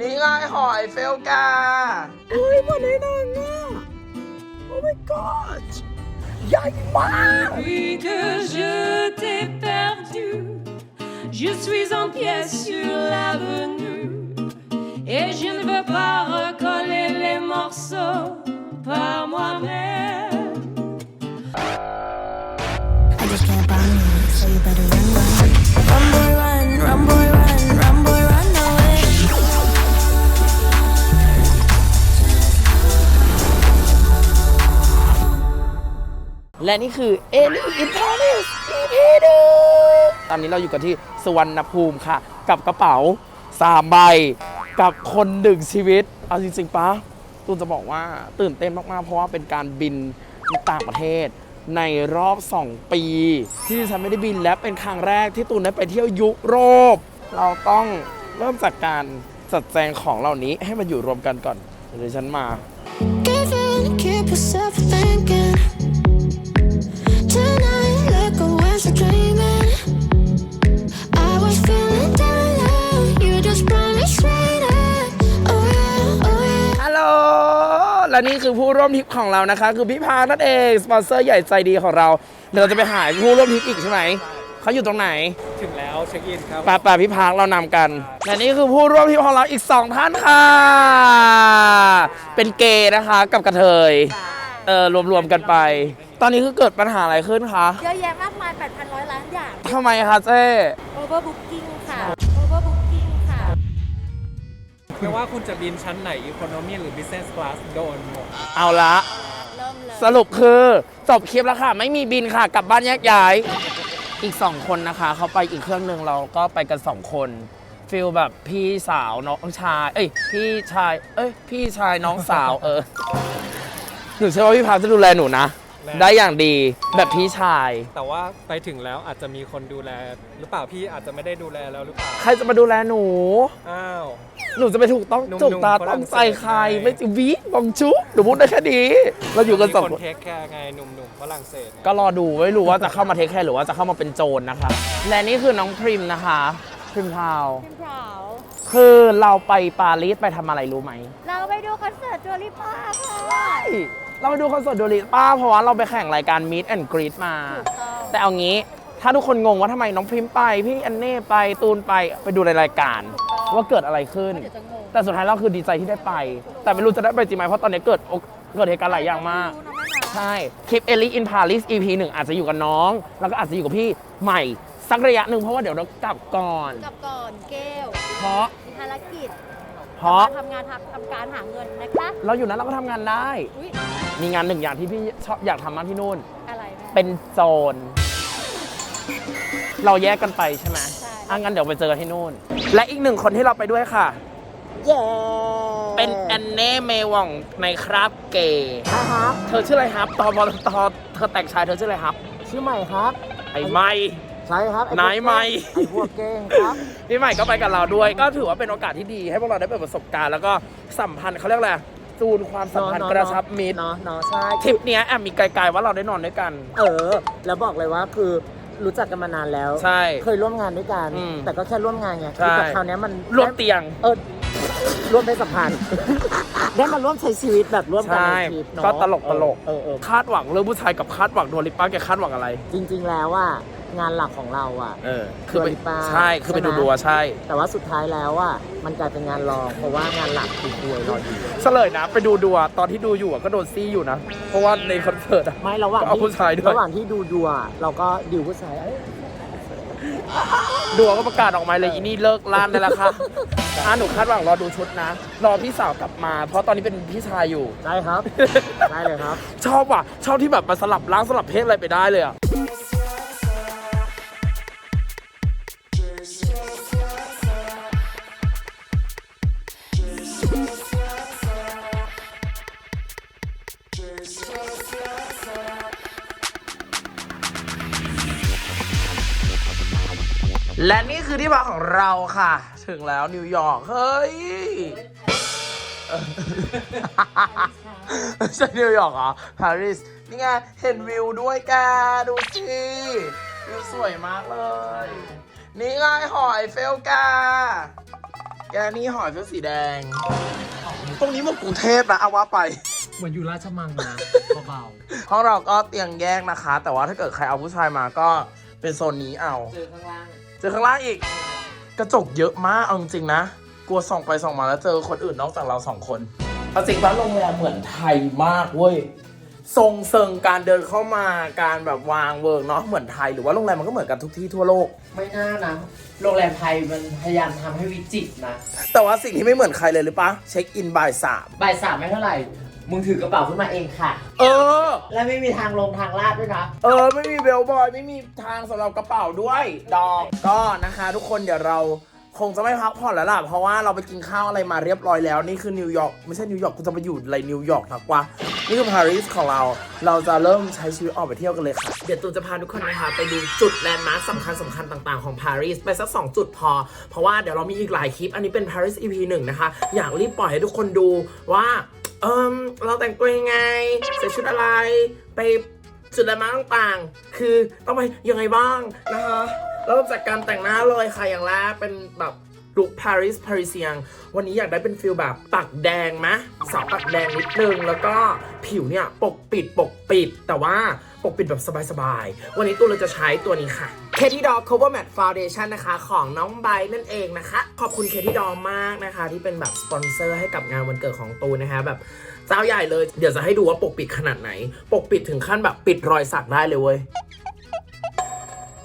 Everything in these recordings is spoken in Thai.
นี่ไงหอยเฟลกาเฮ้ยเหมือนในหนังอ่ะ Oh my god ใหญ่มาก Depuis que je t'ai perdu, je suis en pièces sur l'avenue et je ne veux pas recoller les morceaux par moi-même. I just can't buy me, so you better run, run. Run, boy, run, run, boy, run, run, และนี่คือเอลี่อินทอร์เนส EP หนึ่งตอนนี้เราอยู่กันที่สวรรณภูมิค่ะ กับกระเป๋าสามใบ กับคนหนึ่งชีวิต เอาจริงๆปะตูนจะบอกว่าตื่นเต้นมากๆ เพราะว่าเป็นการบินต่างประเทศ ในรอบ 2 ปี ที่ดิฉันไม่ได้บินและเป็นครั้งแรกที่ตูนได้ไปเที่ยวยุโรป เราต้องเริ่มจากการจัดแจงของเหล่านี้ให้มันอยู่รวมกันก่อนเดี๋ยวฉันมา Give in, keep yourself thinking. นี่คือผู้ร่วมทริปของเรานะคะ คือพี่พานั่นเองสปอนเซอร์ใหญ่ใจดีของเราเดี๋ยวเราจะไปหาผู้ร่วมทริปอีกใช่ไหมเขาอยู่ตรงไหนถึงแล้วเช็คอินครับป่าป่าพี่พากเรานำกันและนี่คือผู้ร่วมทริปของเราอีก2ท่านค่ะ เป็นเกย์นะคะกับกระเทยเออรวมๆกันไป ตอนนี้คือเกิดปัญหาอะไรขึ้นคะเยอะแยะมากมาย 8,100 ล้านอย่างทำไมคะเจ้ overbooking ค่ ไม่ว่าคุณจะบินชั้นไหน Economy หรือ Business Class โดนหมด เอาละ เริ่มเลยสรุปคือจบคลิปแล้วค่ะ ไม่มีบินค่ะ กลับบ้านแยกย้าย อีก 2 คนนะคะ เขาไปอีกเครื่องหนึ่งเราก็ไปกัน 2 คนฟิลแบบพี่สาวน้องชาย เอ้ยพี่ชาย เอ้ยพี่ชายน้องสาวเออหนูเชื่อว่าพี่พาจะดูแลหนูนะ ได้อย่างดีแบบพี่ชาย แต่ว่าไปถึงแล้วอาจจะมีคนดูแล หรือเปล่าพี่อาจจะไม่ได้ดูแลแล้วหรือเปล่าใครจะมาดูแลหนู อ้าว หนูจะไปถูกต้องหนุ่มๆถูกตาฝรั่ต้องงเศส ใจใครไงไม่จะวิบองชุหนูพูดได้แค่นี้เราอยู่กันสองมีคคนนเทคแคร์ไงหนุ่มๆฝรั่งเศสไงก็รอดูไม่รู้ว่าจะเข้ามาเทคแคร์หรือว่าจะเข้ามาเป็นโจรนะคะ และนี่คือน้องพริมนะคะพริมพาวพิมพ์เผาคือเราไปปารีสไปทำอะไรรู้ไหม เราไปดูคอนเสิร์ตตัวลิป้าค่ะ เราไปดูคอนเสิร์ตโดริป้าเพราะว่าเราไปแข่งรายการ Meet and Greet มาถูกต้องแต่เอางี้ถ้าทุกคนงงว่าทำไมน้องพริมไป พี่แอนเน่ไปตูนไปไปดูในรายการ ว่าเกิดอะไรขึ้นเดี๋ยวจะงงแต่สุดท้ายเราคือดีใจที่ได้ไป แต่ไม่รู้จะได้ไปจริงไหมเพราะตอนนี้เกิดเกิดเหตุการณ์หลายอย่างมากรู้นะแม่นะใช่ คลิปเอลิอินพา i ิส EP หนึ่งอาจจะอยู่กับน้อง แล้วก็อาจจะอยู่กับพี่ใหม่สักระยะหนึ่งเพราะว่าเดี๋ยวเรากลับก่อน กลับก่อนเกลเพราะมีภารกิจ เพราะ ทำงานทำทำการหาเงินนะคะเราอยู่นั้นเราก็ทำงานได้ อุ้ยมีงานหนึ่งอย่างที่พี่ชอบอยากทำมากที่นู่น อะไรแม่ เป็นโจรเราแยกกันไปใช่ไหมใช่ อะงั้นเดี๋ยวไปเจอกันที่นู่น และอีกหนึ่งคนที่เราไปด้วยค่ะเป็นแอนเน่เมวองในครับเกย์เธอชื่ออะไรครับตอนตอนตอนเธอแต่งชายเธอชื่ออะไรครับ ชื่อใหม่ครับ ไอ้ไม่ ใช่ครับนายใหม่ ไอ้พวกเก้งครับ พี่ใหม่ก็ไปกับเราด้วย ก็ถือว่าเป็นโอกาสที่ดี ให้พวกเราได้เปิดประสบการณ์แล้วก็สัมพันธ์เขาเรียกอะไรจูนความสัมพันธ์กระชับมิตรเนาะเนาะใช่ ทริปเนี้ยแอบมีไกลๆว่าเราได้นอนด้วยกัน เออ แล้วบอกเลยว่าคือรู้จักกันมานานแล้ว ใช่ เคยร่วมงานด้วยกัน อืมแต่ก็แค่ร่วมงานไงใช่คือแต่คราวเนี้ยมันรวมเตียง เออร่วมเพศสัมพันธ์ ได้มาร่วมใช้ชีวิตแบบร่วมกันใช่ในทริปเนาะก็ตลกตลกเออเออ คาดหวังเรื่องผู้ชายกับคาดหวังโดนลิปป้าแกคาดหวังอะไร จริงๆ แล้วอะ งานหลักของเราอะ เออ คือไป Dua Lipa ใช่ คือไปใช่ดูไหม ดัวใช่ แต่ว่าสุดท้ายแล้วอะมันกลายเป็นงานรองเพราะว่างานหลักคือดวยรออยู่เฉลยนะ ไปดูดัวตอนที่ดูอยู่อะก็โดนซี่อยู่นะ เพราะว่าในคอนเสิร์ตอะ ไม่ระหว่างก็เอาผู้ชายด้วย ระหว่างที่ดูดัวเราก็ดิวผู้ชายเอ้ยดัวก็ประกาศออกมาเลยอีนี่เลิกล้านได้แล้วค่ะอะหนูคาดหวังรอดูชุดนะ รอพี่สาวกลับมา เพราะตอนนี้เป็นพี่ชายอยู่ ได้ครับ ได้เลยครับ ชอบว่ะ ชอบที่แบบมาสลับร่างสลับเพศอะไรไปได้เลยอะ และนี่คือที่พักของเราค่ะ ถึงแล้วนิวยอร์ก เฮ้ยไม่ใช่นิวยอร์กเหรอปารีสนี่ไง เห็นวิวด้วยแกดูสิวิวสวยมากเลย นี่ไงหอยเฟลกาแกนี่หอยเป็นสีแดง ตรงนี้มันกรุงเทพนะเอาว่าไปเหมือนอยู่ราชมังนะเบาห้องเราก็เตียงแยกนะคะ แต่ว่าถ้าเกิดใครเอาผู้ชายมาก็เป็นโซนนี้เอาๆเจอข้างล่าง เจอข้างล่างอีก กระจกเยอะมากเอาจริงๆนะ กลัวส่องไปส่องมาแล้วเจอคนอื่นนอกจากเราสองคนเอาจริงว่าโรงแรมเหมือนไทยมากเว้ยทรงเซิงการเดินเข้ามาการแบบวางเวิร์กเนาะเหมือนไทยหรือว่าโรงแรมมันก็เหมือนกันทุกที่ทั่วโลก ไม่น่านะ โรงแรมไทยมันพยายามทำให้วิจิตรนะ แต่ว่าสิ่งที่ไม่เหมือนใครเลยหรือปะเช็คอินบ่ายสามบ่ายสามไม่เท่าไหร่ มึงถือกระเป๋าขึ้นมาเองค่ะ เออ และไม่มีทางลงทางลาดด้วยนะ เออ ไม่มีเบลบอยไม่มีทางสำหรับกระเป๋าด้วย ดอกก็นะคะ ทุกคนเดี๋ยวเราคงจะไม่พักผ่อนแล้วล่ะ เพราะว่าเราไปกินข้าวอะไรมาเรียบร้อยแล้ว นี่คือนิวยอร์กไม่ใช่นิวยอร์กกูจะไปอยู่อะไรนิวยอร์กนักวะนี่คือปารีสของเรา เราจะเริ่มใช้ชีวิตออกไปเที่ยวกันเลยค่ะ เดี๋ยวตูนจะพาทุกคนนะคะไปดูจุดแลนด์มาร์คสำคัญสำคัญต่างๆของปารีสไปสัก 2 จุดพอ เพราะว่าเดี๋ยวเรามีอีกหลายคลิป อันนี้เป็น Paris EP หนึ่งนะคะ อยากรีบปล่อยให้ทุกคนดูว่า เออเราแต่งตัวยังไงใส่ชุดอะไรไปจุดแลนด์มาร์คต่างๆ คือต้องไปยังไงบ้างนะคะเริ่มจากการแต่งหน้าเลยค่ะอย่างแรกเป็นแบบลุคปารีสปารีเซียง วันนี้อยากได้เป็นฟิลแบบปักแดงมะสาวปักแดงนิดนึง แล้วก็ผิวเนี่ยปกปิดปกปิด แต่ว่าปกปิดแบบสบายๆ วันนี้ตัวเราจะใช้ตัวนี้ค่ะ Katy Doll Cover Matte Foundation นะคะ ของน้องไบนั่นเองนะคะ ขอบคุณ Katy Doll มากนะคะ ที่เป็นแบบสปอนเซอร์ให้กับงานวันเกิดของตูนนะคะแบบเจ้าใหญ่เลย เดี๋ยวจะให้ดูว่าปกปิดขนาดไหน ปกปิดถึงขั้นแบบปิดรอยสักได้เลยเว้ย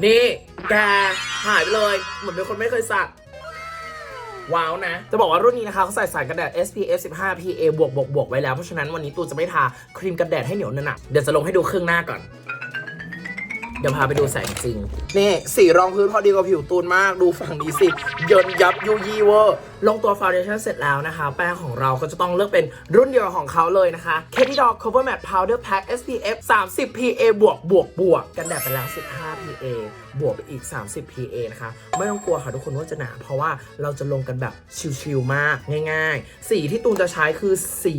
นี่ แกหายไปเลย เหมือนเป็นคนไม่เคยสักว้าวนะ จะบอกว่ารุ่นนี้นะคะเขาใส่สารกันแดด SPF 15 PA บวกบวกบวกไว้แล้ว เพราะฉะนั้นวันนี้ตูจะไม่ทาครีมกันแดดให้เหนียวหนักๆเดี๋ยวจะลงให้ดูครึ่งหน้าก่อน เดี๋ยวพาไปดูแสงจริง นี่สีรองพื้นพอดีกับผิวตูนมากดูฝั่งนี้สิเยินยับยูยีเวอร์ลงตัวฟ u n เดชั่นเสร็จแล้วนะคะ แป้งของเราก็จะต้องเลือกเป็นรุ่นเดียวของเขาเลยนะคะ Katy Doll Cover Matte Powder Pack SPF 30 PA บวกบวกบวกกันแดดไปแล้ว 15 PA บวกไปอีก 30 PA นะคะ ไม่ต้องกลัวค่ะทุกคนว่าจะหนา เพราะว่าเราจะลงกันแบบชิลๆมากง่าย ๆ สีที่ตูนจะใช้คือสี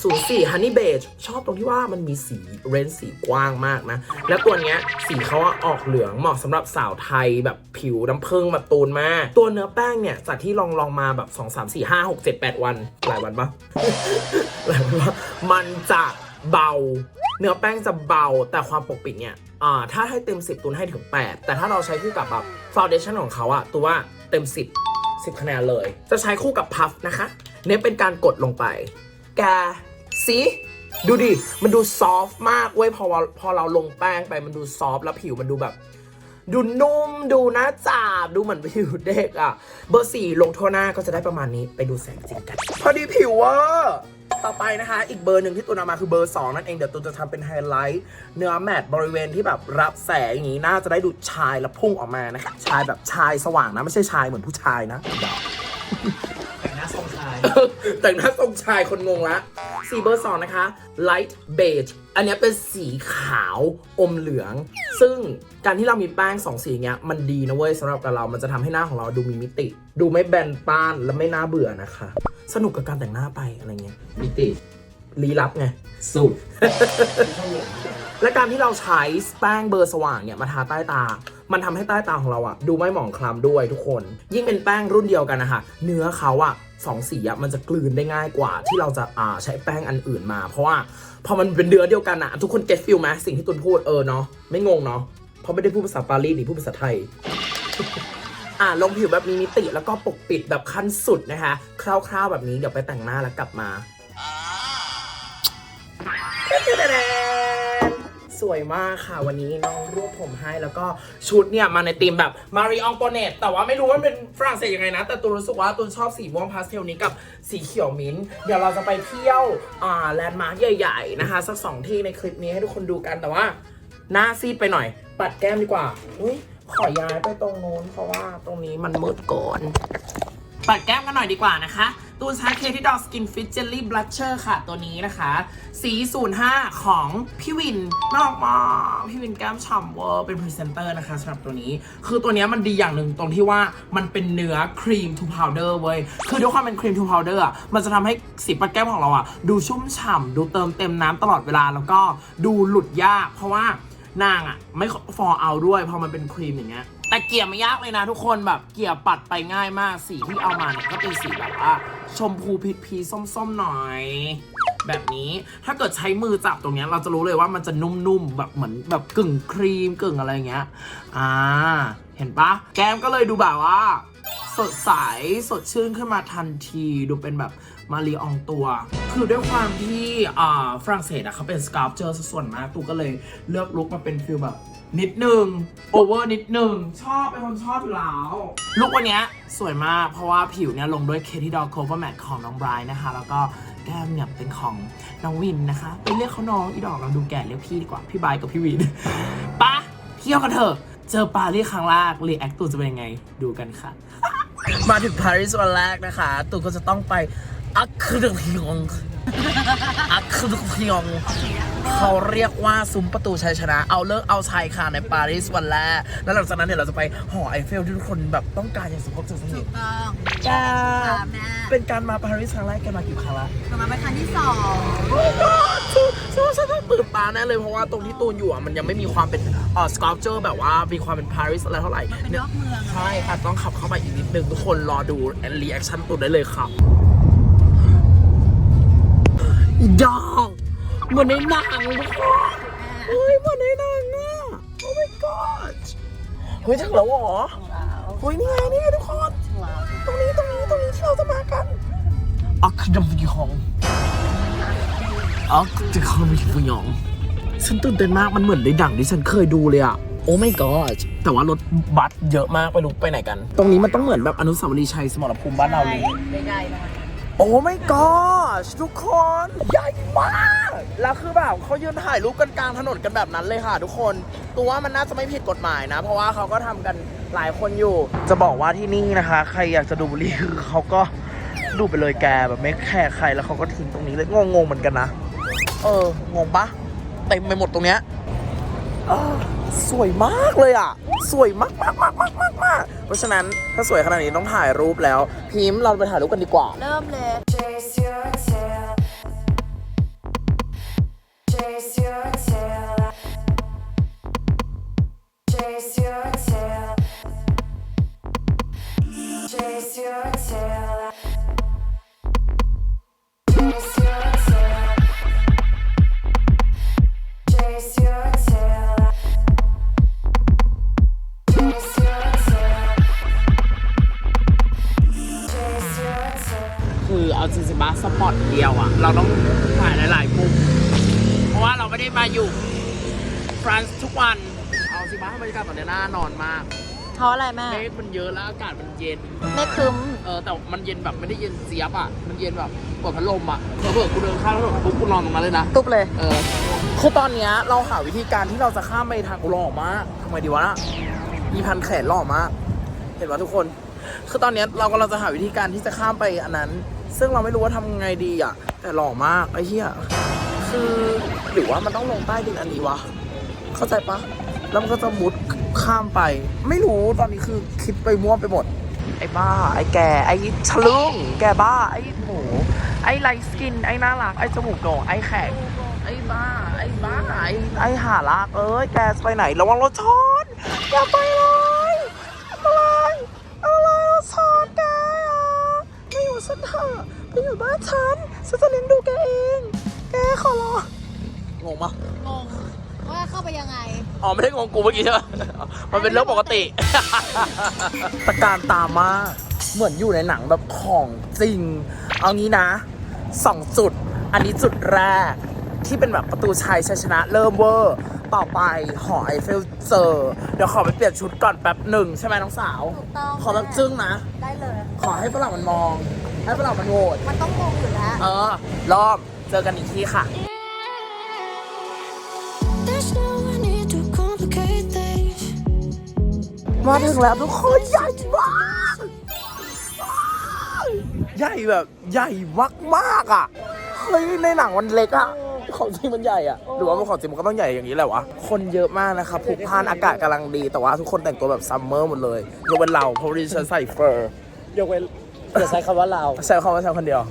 04 Honey Beige ชอบตรงที่ว่ามันมีสีเรนจ์สีกว้างมากนะ แล้วตัวเนี้ยสีเขาอะออกเหลืองเหมาะสำหรับสาวไทยแบบผิวน้ำผึ้งแบบตูนมาก ตัวเนื้อแป้งเนี่ย จากที่ลองลองมาแบบ 2 3 4 5 6 7 8 วัน หลายวันปะหลายวันปะมันจะเบา เนื้อแป้งจะเบาแต่ความปกปิดเนี่ยอ่าถ้าให้เต็ม 10 ตูนให้ถึง 8 แต่ถ้าเราใช้คู่กับแบบฟ u n เดชั่นของเขาอะตัวว่าเต็ม 10 10 คะแนนเลย จะใช้คู่กับพัฟนะคะ เน้นเป็นการกดลงไป แกสี ดูดิ มันดูซอฟต์มากเว้ยพอพอเราลงแป้งไปมันดูซอฟต์แล้วผิวมันดูแบบ ดูนุ่มดูน่าจับดูเหมือนผิวเด็กอะ่ะ เบอร์สี่ลงทั่วหน้าก็จะได้ประมาณนี้ไปดูแสงจริงกัน พอดีผิวว่าต่อไปนะคะ อีกเบอร์หนึ่งที่ตูนเอามาคือเบอร์ 2 นั่นเอง เดี๋ยวตูนจะทำเป็นไฮไลท์เนื้อแมตต์บริเวณที่แบบรับแสงอย่างนี้ น่าจะได้ดูชายและพุ่งออกมานะคะ ชายแบบชายสว่างนะ ไม่ใช่ชายเหมือนผู้ชายนะ แต่งหน้าทรงชายแต่งหน้าทรงชายคนงงละ สีเบอร์สองนะคะ light beige อันเนี้ยเป็นสีขาวอมเหลือง ซึ่งการที่เรามีแป้งสองสีเนี้ย มันดีนะเว้ยสำหรับกับเรา มันจะทำให้หน้าของเราดูมีมิติ ดูไม่แบนป้านและไม่น่าเบื่อนะคะ สนุกกับการแต่งหน้าไปอะไรเงี้ย มิติลี้ลับไง สุด และการที่เราใช้แป้งเบอร์สว่างเนี่ยมาทาใต้ตามันทำให้ใต้ตาของเราอะดูไม่หมองคล้ำด้วยทุกคน ยิ่งเป็นแป้งรุ่นเดียวกันนะคะเนื้อเขาอะ สองสีอะมันจะกลืนได้ง่ายกว่าที่เราจะอ่าใช้แป้งอันอื่นมา เพราะว่าพอมันเป็นเนื้อเดียวกันอะทุกคนเก็ตฟิลไหมสิ่งที่ตุนพูดเออเนาะไม่งงเนาะเพราะไม่ได้พูดภาษาปารีสหรือพูดภาษาไทยอ่าลงผิวแบบมีมิติแล้วก็ปกปิดแบบขั้นสุดนะคะ คร่าวๆแบบนี้เดี๋ยวไปแต่งหน้าแล้วกลับมา สวยมากค่ะวันนี้น้องรวบผมให้แล้วก็ชุดเนี่ยมาในธีมแบบมารีอองโปเนตแต่ว่าไม่รู้ว่าเป็นฝรั่งเศสยังไงนะ แต่ตูนรู้สึกว่าตูนชอบสีม่วงพาสเทลนี้กับสีเขียวมิ้นเดี๋ยวเราจะไปเที่ยวอ่าแลนด์มาร์คใหญ่ๆนะคะ สักสองที่ในคลิปนี้ให้ทุกคนดูกันแต่ว่า หน้าซีดไปหน่อย ปัดแก้มดีกว่าอุ้ยขอย้ายไปตรงโน้นเพราะว่าตรงนี้มันมืดก่อน ปัดแก้มกันหน่อยดีกว่านะคะตูนใช้เคที่ดอกสกินฟิตเจลลี่บลัชเชอร์ค่ะตัวนี้นะคะ สี 05 ของพี่วินน่ารักมากพี่วินแก้มฉ่ำเวอร์เป็นพรีเซนเตอร์นะคะสำหรับตัวนี้ คือตัวนี้มันดีอย่างหนึ่งตรงที่ว่ามันเป็นเนื้อครีมทูพาวเดอร์เว้ย คือด้วยความเป็นครีมทูพาวเดอร์มันจะทำให้สีปัดแก้มของเราอะ ดูชุ่มฉ่ำดูเติมเต็มน้ำตลอดเวลาแล้วก็ดูหลุดยาก เพราะว่านางอะไม่ฟอร์เอาด้วยพอมันเป็นครีมอย่างเงี้ย แต่เกี่ยไม่ยากเลยนะทุกคนแบบเกี่ยปัดไปง่ายมากสีที่เอามาเนี่ยก็เป็นสีแบบว่า ชมพูพีพีส้มๆหน่อย แบบนี้ถ้าเกิดใช้มือจับตรงเนี้ยเราจะรู้เลยว่ามันจะนุ่มๆแบบเหมือนแบบกึ่งครีมกึ่งอะไรเงี้ยอ่าเห็นปะแก้มก็เลยดูแบบว่า สดใสสดชื่นขึ้นมาทันทีดูเป็นแบบมารีอองตัว คือด้วยความที่อ่าฝรั่งเศสอะเขาเป็นสก u ปเจอร์ส่วนมากตูก็เลยเลือกลุคมาเป็นฟิลแบบนิดนึงโอเวอร์นิดนึง ชอบเป็นคนชอบอยู่แล้วลุควันนี้สวยมากเพราะว่าผิวเนี่ยลงด้วย Katie Doll Cover Matte ของน้องไบรท์นะคะ แล้วก็แก้มเนี่ยเป็นของน้องวินนะคะไปเรียกเขาน้องอีดอกเราดูแก่เรียกพี่ดีกว่าพี่ไบรท์กับพี่วินปะเที่ยวกันเถอะ เจอปารีสครั้งแรกรีแอคตูจะเป็นยังไง ดูกันค่ะ มาถึงปารีสวันแรกนะคะ ตูก็จะต้องไป อัคคดพิยองอัคคดพิยอง เขาเรียกว่าซุ้มประตูชัยชนะ เอาเลิกเอาชัยค่ะในปารีสวันแรก แล้วหลังจากนั้นเนี่ยเราจะไปหอไอเฟลที่ทุกคนแบบต้องการอย่างสุดพบสุดสนิทต้องแกค่ะแม่เป็นการมาปารีสครั้งแรกแกมากี่ครั้งละ กลับมาเป็นครั้งที่สองโอ้ god ฉันฉันต้องตื่นตาแน่เลยเพราะว่าตรงที่ตูนอยู่อะมันยังไม่มีความเป็นเอ่อสกอ p เจอร์แบบว่ามีความเป็นปารีสอะไรเท่าไหร่เป็นนอกเมืองใช่ค่ะต้องขับเข้าไปอีกนิดนึงทุกคนรอดูรีแอคชั่นตูนได้เลยค่ะ อีดองเหมือนในหนังทุกคนเฮ้ยเหมือนในหนังอะโอ้ my god เฮ้ยถึงแล้วเหรอเฮ้ยนี่ไงนี่ไงทุกคน ตรงนี้ตรงนี้ตรงนี้ที่เราจะมากันอัคดมยองอัคดมยองฉันตื่นเต้นมากมันเหมือนในดังที่ฉันเคยดูเลยอะโอ้ my god แต่ว่ารถบัสเยอะมากไปรู้ไปไหนกัน ตรงนี้มันต้องเหมือนแบบอนุสาวรีย์ชัยสมรภูมิบ้านเราเลยใหญ่ๆ โอ้ my god ทุกคนใหญ่มาก แล้วคือแบบเขายืนถ่ายรูปกันกลางถนนกันแบบนั้นเลยค่ะ ทุกคน ตัวว่ามันน่าจะไม่ผิดกฎหมายนะ เพราะว่าเขาก็ทำกันหลายคนอยู่ จะบอกว่าที่นี่นะคะ ใครอยากจะดูบุหรี่คือเขาก็ดูไปเลยแกแบบไม่แคร์ใครแล้วเขาก็ทิ้งตรงนี้เลยงงๆเหมือนกันนะ เอองงปะเต็มไปหมดตรงเนี้ย สวยมากเลยอะ สวยมากมากมากมากมากมากเพราะฉะนั้นถ้าสวยขนาดนี้ต้องถ่ายรูปแล้ว พิมพ์เราไปถ่ายรูปกันดีกว่า เริ่มเลย Chase your tail. เพราะอะไรแม่เมฆมันเยอะแล้วอากาศมันเย็นไม่คึมเออแต่มันเย็นแบบไม่ได้เย็นเสียบอะมันเย็นแบบเปิดพัดลมอะเผื่อๆกูเดินข้ามถนนปุ๊บกูนอนตรงนั้นเลยนะตุ๊บเลยเออคือตอนเนี้ยเราหาวิธีการที่เราจะข้ามไปทางอุหล่อมากทำไมดีวะน่ะมีพันแขนหล่อมากเห็นปะทุกคน คือตอนเนี้ยเรากำลังจะหาวิธีการที่จะข้ามไปอันนั้น ซึ่งเราไม่รู้ว่าทำไงดีอะ แต่หล่อมากไอ้เหี้ยคือหรือว่ามันต้องลงใต้ดินอันนี้วะเข้าใจปะแล้วมันก็จะมุด ข้ามไป ไม่รู้ตอนนี้คือคิดไปมั่วไปหมด ไอ้บ้า ไอ้แก ไอ้ทะลึ่งแกบ้า ไอ้หมูไอ้ไลสกิน ไอ้น่ารัก ไอ้จมูกโด่งไอ้แข็งไอ้บ้า ไอ้บ้า ไอ้ไอ้หาลากเอ้ย แกจะไปไหน ระวังรถชน อย่าไปเลยอะไรอะไรรถชนแกอะไม่อยู่ฉันเถอะไปอยู่บ้านฉันฉันจะเลี้ยงดูแกเอง แกขอร้องงงปะงง เข้าไปยังไง อ๋อไม่ได้งงกูเมื่อกี้ใช่ไหมมันเป็นเรื่องปกติ ตะการตามมากเหมือนอยู่ในหนังแบบของจริง เอางี้นะสองจุด อันนี้จุดแรก ที่เป็นแบบประตูชัยชัยชนะเริ่มเวอร์ ต่อไปหอไอเฟลเจอ เดี๋ยวขอไปเปลี่ยนชุดก่อนแป๊บหนึ่งใช่ไหมน้องสาว ถูกต้องขอแบบจึ้งนะ ได้เลย ขอให้ฝรั่งมันมอง ให้ฝรั่งมันโหวตมันต้องงงอยู่แล้ว เออ รอบเจอกันอีกทีค่ะ มาถึงแล้วทุกคนใหญ่มากใหญ่แบบใหญ่มากมากๆอะเฮ้ยในหนังมันเล็กอะของจริงมันใหญ่อะหรือว่ามันของจริงมันก็ต้องใหญ่อย่างนี้แหละวะคนเยอะมากนะครับพลุกพล่านอากาศกำลังดีแต่ว่าทุกคนแต่งตัวแบบซัมเมอร์หมดเลยยกเว้นเราเพราะดิฉันใส่เฟอร์ยกเว้นจะใช้คำว่าเราใช้คำว่าฉันคนเดียว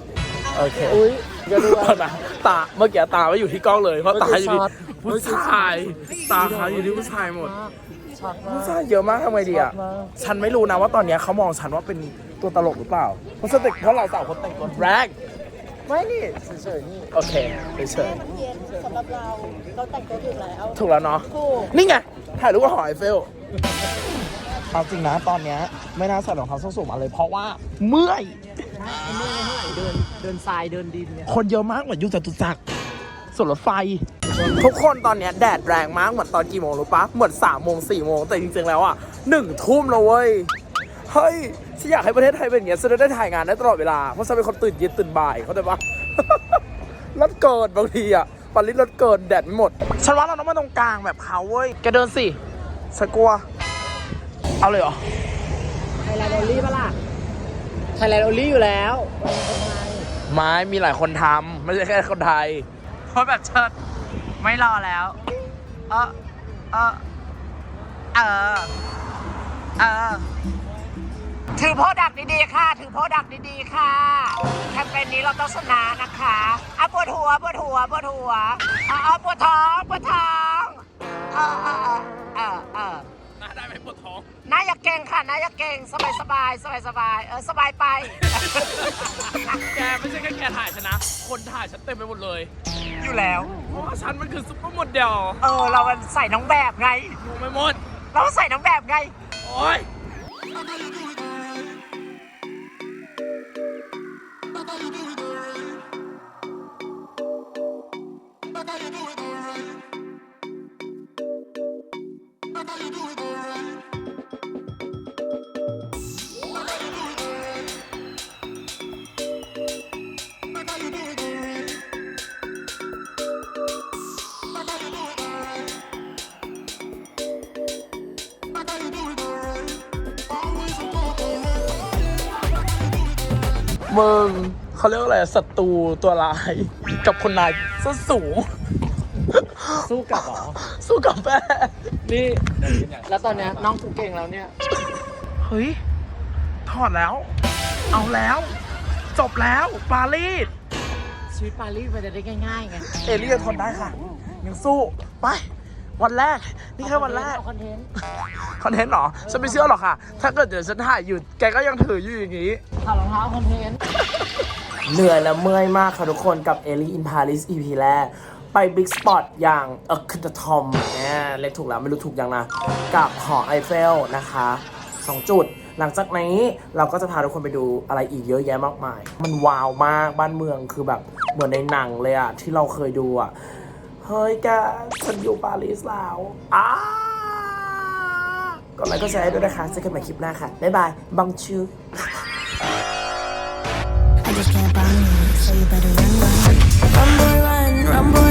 โอเคอุ้ยก็ดูนะตาเมื่อกี้ตาไม่อยู่ที่กล้องเลยเพราะตาอยู่ที่ผู้ชาย ตาเขาอยู่ที่ผู้ชายหมด ช็อตมาผู้กชายเยอะมากทำไงดีอะช็อตมาก ฉันไม่รู้นะว่าตอนเนี้ยเขามองฉันว่าเป็นตัวตลกหรือเปล่า เพราะสติกเพราะเราสาวคนแต่งตัวแรงไม่นี่เฉยๆนี่ โอเคเฉยเย็นสำหรับเรา เราแต่งตัวถูกแล้วๆถูกแล้วเนาะ ถูกนี่ไง ถ่ายรูปกับหอไอเฟลเอาจริงนะตอนเนี้ยไม่น่าใส่รองเท้าส้นสูงมาเลยเพราะว่าเมื่อยมันไม่เท่าไหร่เดินเดินทรายเดินดินเนี่ยคนเยอะมากเหมือนอยุ่จตุจักร ส่วนรถไฟ ทุกคนตอนเนี้ยแดดแรงมาก เหมือนตอนกี่โมงรู้ปะเหมือน3ามโมงสี่โมงแต่จริงๆแล้วอะหนึ่งทุ่มแล้วเว้ย เฮ้ยฉันอยากให้ประเทศไทยเป็นอย่างเงี้ยฉันจะได้ถ่ายงานได้ตลอดเวลา เพราะฉันเป็นคนตื่นเย็นตื่นบ่ายเข้าใจปะ รถเกินบางทีอะปริรถเกินแดดไม่หมดฉันว่าเราต้องมาตรงกลางแบบเขาเว้ยแกเดินสิฉันกลัว เอาเลยเหรอไทยแลนด์โอลี่ปะล่ะไทยแลนด์โอลี่อยู่แล้ว ไม้มีหลายคนทำไม่ใช่แค่คนไทย เพราะแบบเชิดไม่รอแล้วเออเออเออเออถือโพดักดีๆค่ะ ถือโพดักดีๆค่ะ แคมเปญนี้เราต้องชนะนะคะอะปวดหัวปวดหัวปวดหัวอะอะปวดท้องปวดท้องเออเออเออเออน่าได้ไหมปวดท้องนายอย่าเก่งค่ะนายอย่าเก่งสบายสบายสบายสบายเออสบายไป แกไม่ใช่แค่แกถ่ายฉันนะ คนถ่ายฉันเต็มไปหมดเลย อยู่แล้ว เพราะว่าฉันมันคือซุปเปอร์โมเดลเออ เรามันใส่น้องแบบไง ดูไม่หมด เราใส่น้องแบบไง โอ้ย มึงเขาเรียกว่าอะไรศัตรูตัวร้าย กับคนนายส้นสูง สู้กับหรอ สู้กับแม่นี่ แล้วตอนเนี้ยน้องกูเก่งแล้วเนี่ย เฮ้ย ถอดแล้ว เอาแล้ว จบแล้ว ปารีสชีวิตปารีสมันจะได้ง่ายๆไง เอเลี่ยนทนได้ค่ะ ยังสู้ ไป วันแรก นี่แค่วันแรก เอาคอนเทนต์คอนเทนต์เหรอ ฉันไม่เชื่อหรอกค่ะ ถ้าเกิดเดี๋ยวฉันถ่ายอยู่ แกก็ยังถืออยู่อย่างนี้ถอดรองเท้าคอนเทนต์ เหนื่อยและเมื่อยมากค่ะทุกคนกับ e l ลี่ in Paris EP แรก ไปบิ๊กสปอตอย่างเออคือทอมเนี่ยเล็กถูกแล้ว ไม่รู้ถูกยังนะ กับหอไอเฟลนะคะสองจุด หลังจากนี้เราก็จะพาทุกคนไปดูอะไรอีกเยอะแยะมากมาย มันว้าวมากบ้านเมืองคือแบบเหมือนในหนังเลยอะที่เราเคยดูอะ เฮ้ยแกฉันอยู่ปารีสแล้วอ้าก็ไลค์ก็แชร์ด้วยนะคะเจอกันใหม่คลิปหน้าค่ะ บ๊ายบาย บังชู I just boy run, run. Boy, run, run, boy.